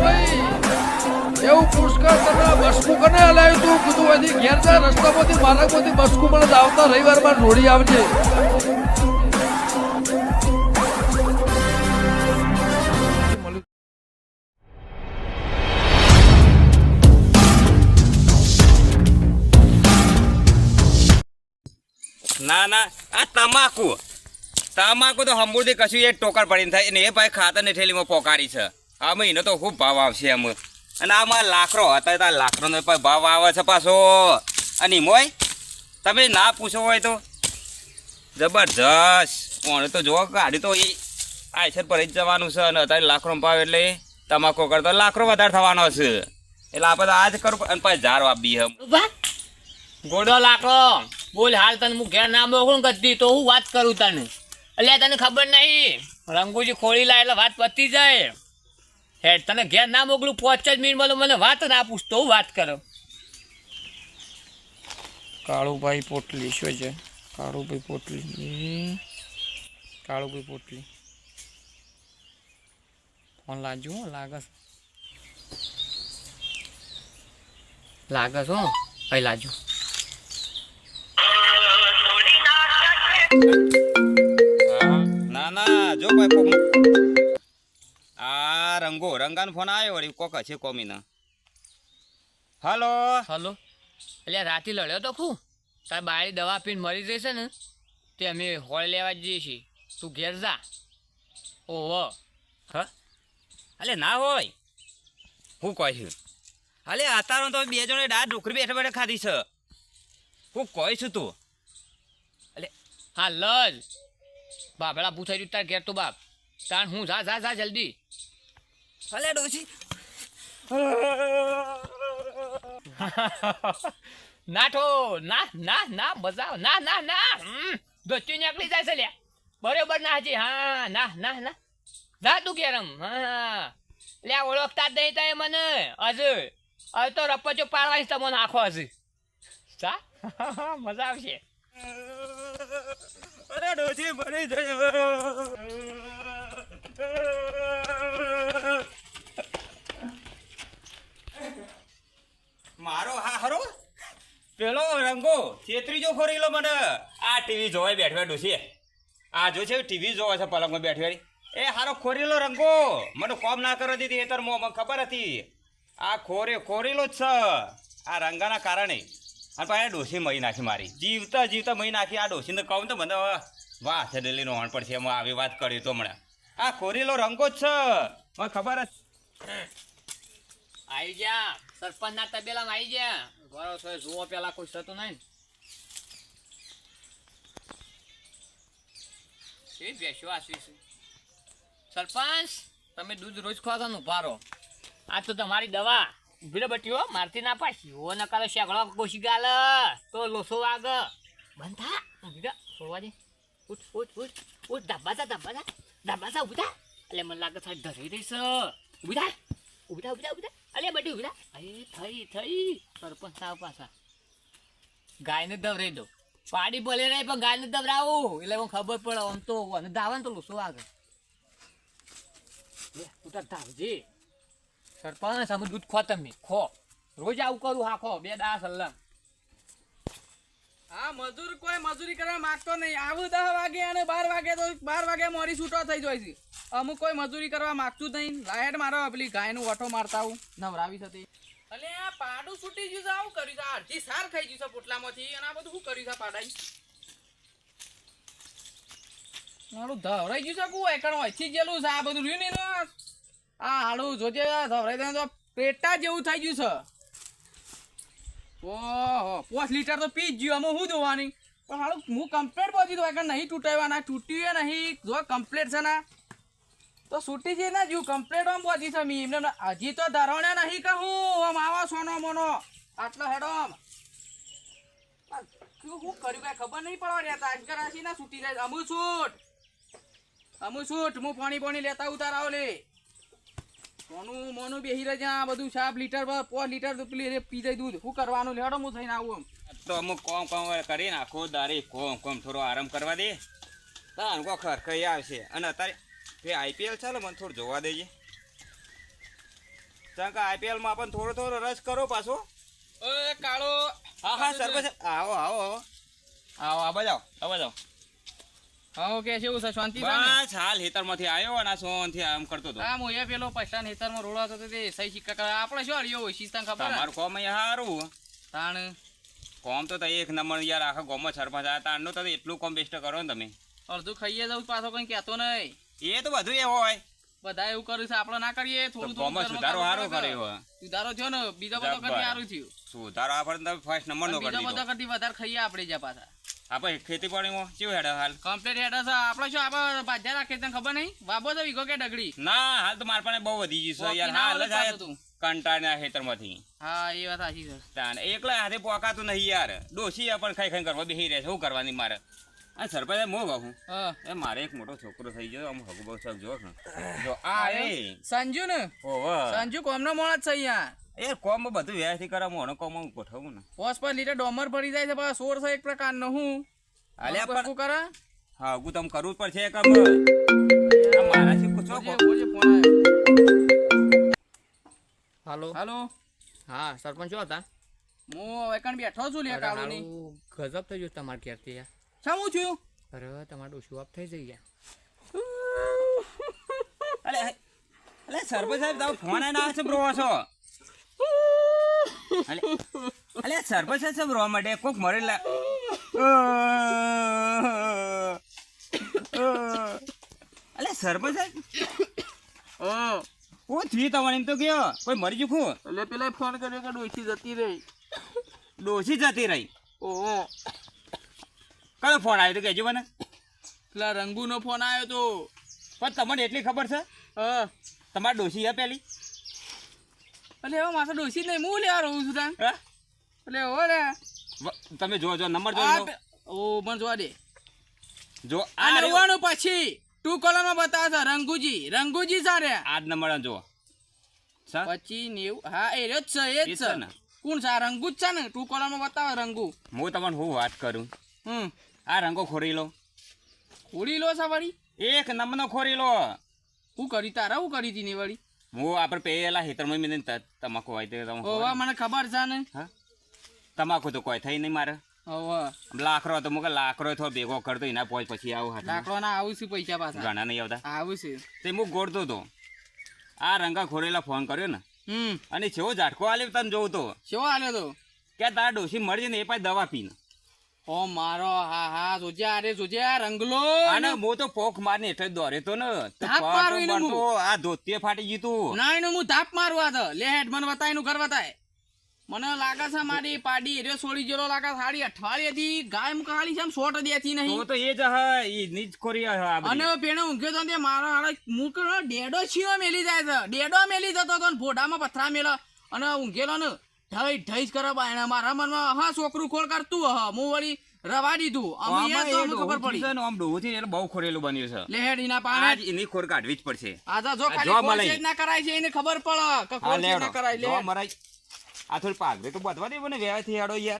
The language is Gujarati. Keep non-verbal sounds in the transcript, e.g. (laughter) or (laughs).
ભાઈ. એવું પુષ્કળ તને બસકું કને હલાવ્યું તું. કીધું હજી ઘેર જા, રસ્તામાંથી માર્ગમાંથી બસકું જ આવતા રવિવારમાં રોડી આવજે. ના ના, આ તમાકુ. તમાકુ તો હંબુરથી કશું એક ટોકર પડીને થાય. ને એ ભાઈ ખાતરની થેલીમાં પોકારી છે. આમાં મહિનો તો ખૂબ ભાવ આવશે એમ. અને આમાં લાકડો હતા તો લાકડોનો પણ ભાવ આવે છે પાછો. અને મોય તમે ના પૂછો હોય તો. જબરજસ્ત. કોણ તો જો ગાડી તો એ આયસર પર જ જવાનું છે અને અત્યારે લાકડો ભાવ એટલે તમાકુ કરતો લાકડો વધારે થવાનો છે. એટલે આપણે તો આ જ કરું અને પછી ઝાર વાપી હમ. ગોડો લાકડો. બોલ હાલ તને હું ઘેર ના મોકલું કરતી તો હું વાત કરું તને. એટલે તને ખબર નહીં? રંગુજી ખોળી લાય એટલે વાત પતી જાય. હેડ તને ઘેર ના મોકલું પાંચ જ મિનિટ મળો મને વાત ના પૂછ તો વાત કરો. કાળુભાઈ પોટલી શું છે? કાળુભાઈ પોટલી કાળુભાઈ પોટલી. ફોન લાજુ હો, લાગે હો કઈ લાજુ ના ના જો ભાઈ રંગો, રંગાનો ફોન આવ્યો વળી કોક છે કોમીના. હલો? હલો. એટલે રાતે લડ્યો તો ખું? તાર બારી દવા પીને મરી જશે ને, તે અમે હોળ લેવા જઈએ છીએ. તું ઘેર જા. ઓહો. હ? અલે ના હોય. હું કહીશું અલે અતારો તો બે જણે દાળ ડુકરી બેઠા બેઠા ખાધી છે. હું કહીશું તું. હા, લજ. બાપડા પૂછાઈ રહ્યું તાર ઘેર તો બાપ. તાણ હું જા જા જા જલ્દી. અલે ડોશી નાઠો ના ના ના મજા ના ના ના. દોસ્તી નીકળી જાય છે લ્યા. બરોબર ના હજી. હા ના ના ના. જા તું કેરમ. હા. લ્યા ઓળખતા જ નહીં તાય મને. હજુ. હવે તો રપચો પાડવાની તમને આખો હજી. સા (laughs) મજા આવશે. અરે ડોસી ભરી જાય મારો હા, હરો? પેલો રંગો, છેત્રીજો ખોરીલો મને. આ ટીવી જોવાય બેઠવા ડોશી આ જો છે, ટીવી જોવા છે પલંગમાં બેઠી એ હારો ખોરીલો રંગો. મને કોમ ના કરવા દીધી, એ તાર મને ખબર હતી. આ ખોરે, ખોરેલો જ છે. આ રંગાના કારણે. અને પાછા ડોસી મહી નાખી મારી. જીવતા જીવતા મહી નાખી આ ડોસીને કહું તો મને વાહ, છે દિલ્હી નો પડશે એમાં આવી વાત કરી તો હમણાં આ ખોરીલો રંગો જ છે. મને ખબર જ. આવી જા. સરપંચ ના તબેલામાં આવી ગયા. ગોરો છો જુઓ, પેલા કોઈ થતું નહીં. શી બેસ્યો સરપંચ, તમે દૂધ રોજ ખોવા નું ભારો આ તો તમારી દવા. ઊભી બટીઓ મારથી ના પાછી ઓ નકારો શેકડો કોશી ગાલ. તો લોસો વાગ. બંધ થા. જા છોડવા દે. ઉઠ ઉઠ ઉઠ. ઉઠ, ધાબા જા, ધાબા ઊભી થા. એટલે મને લાગે થાય ધરી થા. ઊભી થા ઊભી થા ઊભી થા. અલે બટી ઊભી અરે થઈ થઈ. સરપંચ સાવ પાછા. ગાયને દવરાઈ દો પાડી ભલે નહીં, પણ ગાયને દવરાવું. એટલે હું ખબર પડે, આમ તો અને ધાવે ને તો લોસો લે, તું તાર ધાવજે. સરપંચ, અમે દૂધ ખો તમે ખો. રોજ આવું કરું, હા, ખો. બે દા સલામ હા, મજૂર કોઈ મજૂરી કરવા માંગતો નહીં. આવું દસ વાગે અને બાર વાગે તો બાર વાગે મોરી છૂટો થઈ જાય છે. અમુક કોઈ મજૂરી કરવા માંગતું નહીં. લાયટ મારો, પેલી ગાયનું ઓઠો મારતા આવું. નવરાવી થતી અને આ પાડું છૂટી ગયું છે. આવું કર્યું છે. અડધી સાર ખાઈ ગયું છે પોટલામાંથી. અને આ બધું શું કર્યું છે પાડાઈ? મારું ધવરાઈ ગયું છે કું? એકણ ઓછી ગયેલું છે. આ બધું રહ્યું ને આ હાડું જોજે ધવરાઈ દે તો પેટા જેવું થઈ ગયું છે. ઓહો, પાંચ લીટર તો પી જ ગયો અમે શું જોવાની? પણ હાલ, હું કમ્પ્લેટ પહોંચી દઉં કે નહીં તૂટાવવાના તૂટ્યું નહીં. જો કમ્પ્લેટ છે ને, તો છૂટી જઈ ના જ્યું કમ્પ્લેટ આમ પહોંચી છે મી એમને હજી તો ધરવણ્યા નહીં કહું. આમ આવો સોનો મોનો. આટલો હેડો આમ. શું કર્યું કાંઈ ખબર નહીં પડવા રહેતા આજકાલ રાશી ના છૂટી જાય. અમુ છૂટ. અમુ છૂટ. હું પાણી પાણી લેતા ઉતાર આવ લે મોનું મોનું બેહી રહે જ્યાં બધું સાફ લીટર પર પાંચ લીટર પી જાય દૂધ. શું કરવાનું? લેડો હું થઈને આવું તો અમુક કોમ કોમ કરી નાખો દારી કોમ કોમ થોડો આરામ કરવા દે. તાન કો ખર કઈ આવશે. અને અત્યારે એ આઈપીએલ ચાલે મને થોડું જોવા દેજે. કારણ કે આઈપીએલમાં પણ થોડો થોડો રસ કરો પાછો. કાળો. હા હા સર આવો આવો આવો. આવો આ બજાવ આ બજાવ હા કે છે એવું છે શાંતિ બસ હાલ હેતરમાંથી આવ્યો અને સોનથી આમ કરતો તો હા હું એ પેલો પૈસા નેતરમાં રોડાતો હતો તે સહી સિક્કા કરે. આપણે શું હળિયો હોય શીસ્તા ખબર? હે? કોમ અહીંયા હારું તાણ. કોમ તો તઈ એક નંબર યાર આખા ગામમાં સરપંચ આ તારનો તો એટલું કોમ બેસ્ટ કરો ને તમે. અડધું ખાઈએ જવું પાછો કઈ કહેતો નહીં. એ તો બધું એ હોય. બધા એવું કર્યું છે આપણે ના કરીએ થોડું થોડું સુધારો સારો કર્યો સુધારો થયો ને બીજા બધા કરી સારું થયું. સુધારો આપણે ફર્સ્ટ નંબર નો કરી બીજા દીધો. બધા કરતી વધારે ખાઈએ આપણે જ્યાં પાછા. આપણે ખેતીવાડીમાં કેવું હેડે હાલ? કમ્પ્લીટ હેડે છે. આપણે શું આપણે બાજા રાખીએ તને ખબર નહીં? બાબો તો વીઘો કે ડગડી? ના હાલ તો મારા પાસે બહુ વધી ગયું છે યાર. હાલ જ આવ્યો તું. કંટાળના ખેતરમાંથી. હા એ વાત સાચી છે. તાને એકલા હાથે પોકાતું નહીં યાર. ડોસી પણ ખાઈ ખાઈ કરવા બેસી રહે છે. શું કરવાની મારે? આ સરપંચ મો કહું હા. એ મારે એક મોટો છોકરો થઈ ગયો. આમ હગુ બહુ જો જો આ એ. સંજુ ને ઓહો. સંજુ કોમનો મોણ જ છે અહીંયા. એ કોમ બધું વ્યવસ્થિત કરે મોનો કોમ હું ગોઠવું ને. પોસ પર લીટર ડોમર ભરી જાય છે પાછો સોર છે એક પ્રકારનો હું? હાલે પર શું કરે? હા હું તમ કરવું જ પડશે આ મારાથી પૂછો હાલો. હાલો. હા સરપંચ શું હતા? હું એકણ બેઠો છું લે કાળુની. ગજબ થઈ ગયું તમારે ઘેરથી યાર. શું હું છું અરે તમારું ડોશું આપ થઈ જઈ ગયા. અલે અલે સરપંચ સાહેબ તમે ફોન આના છે બ્રો છો? અલે સરપંચ સાહેબ રોવા માટે કોક મરેલા. અલે સરપંચ સાહેબ. ઓ. થી તમારે એમ તો કયો કોઈ મરી ચૂકું એટલે પેલા ફોન કર્યો કે ડોસી જતી રહી. ડોસી જતી રહી? ઓહો કયો ફોન આવ્યો તો કહેજો મને. પેલા રંગુનો ફોન આવ્યો તો. પણ તમને એટલી ખબર છે? તમારી ડોસી હે પેલી? એટલે હવે માસા ડોસી નહીં હું લેવા રહું છું તને. એટલે હો રે. તમે જો જો નંબર જો ઓ મને જોવા દે. જો આ રવાનું નવ્વાણું પછી ટુ કોલરમાં બતાવે છે રંગુજી રંગુજી સારે. આ જ નંબર જો પછી નેવું હા એ રે જ છે એ જ છે. ને. કોણ છે? આ રંગુ જ છે ને? ટુ કોલરમાં બતાવે રંગુ. હું તમને હું વાત કરું? હમ. આ રંગો ખોરી લો ખોરી લો વળી? એક નંબરનો ખોરી લો હું કરી તારા હું કરી હતી ને વળી? હું આપણે પેલા હેતરમાં મેં તમાકુ તે તમે ઓવા મને ખબર છે ને. હા? તમાકુ તો કોઈ થઈ નહીં મારે. લાકડો તો મુકે લાકડો થોડો ભેગો કરતો એના પોચ પછી આવું હાથ લાકડો ના આવું છું પૈસા પાછા. ઘણા નહીં આવતા. આવું છે. તે હું ગોળતો તો આ રંગા ખોરેલા ફોન કર્યો ને. હમ. અને છેવો ઝાટકો આલ્યો તને જોઉં તો. છેવો આલ્યો તો? કે તારા ડોસી મળી ને એ પાછી દવા પીને ઓ મારો હા હા જોજે અરે જોજે રંગલો અને હું તો પોખ મારને એટલે દોરે તો ને. તો ધાપ મારું એનું બાટો આ ધોતીએ ફાટી ગયું તું. ના એનું હું ધાપ મારવા તો. લે હેડ મને બતાય એનું ઘર બતાય. મને લાગે છે મારી પાડી એરિયો છોડી ગયેલો લાગે સાડી અઠવાડિયે થી ગાય મુકા હાલી છે સોટ દેતી તો નહીં. તો એ જ હા ઈ નીચ કોરી આ અને પેણે ઊંઘ્યો તો ને તે મારો હાડે મુક ડેડો છીઓ મેલી જાય છે. ડેડો મેલી જતો તો ને પથરા મેલો. અને ઊંઘેલો ને ઢઈ ઢઈ જ કરે બાયણે મારા મનમાં હા છોકરું ખોળ કરતું હ હું વળી રવા દીધું અમે એ તો અમને ખબર પડી. છે ને આમ ડોહુથી એટલે બહુ ખોરેલું બન્યું છે. લેહેડ એના આજ એની ખોર કાઢવી જ પડશે. આજા જો આ ખાલી ખોળ. ના કરાય છે એને ખબર પડે કે ખોળ ના કરાય. લે. મરાય આ થોડી પાઘડી તો બધવા દે મને વ્યવહારથી હેડો યાર.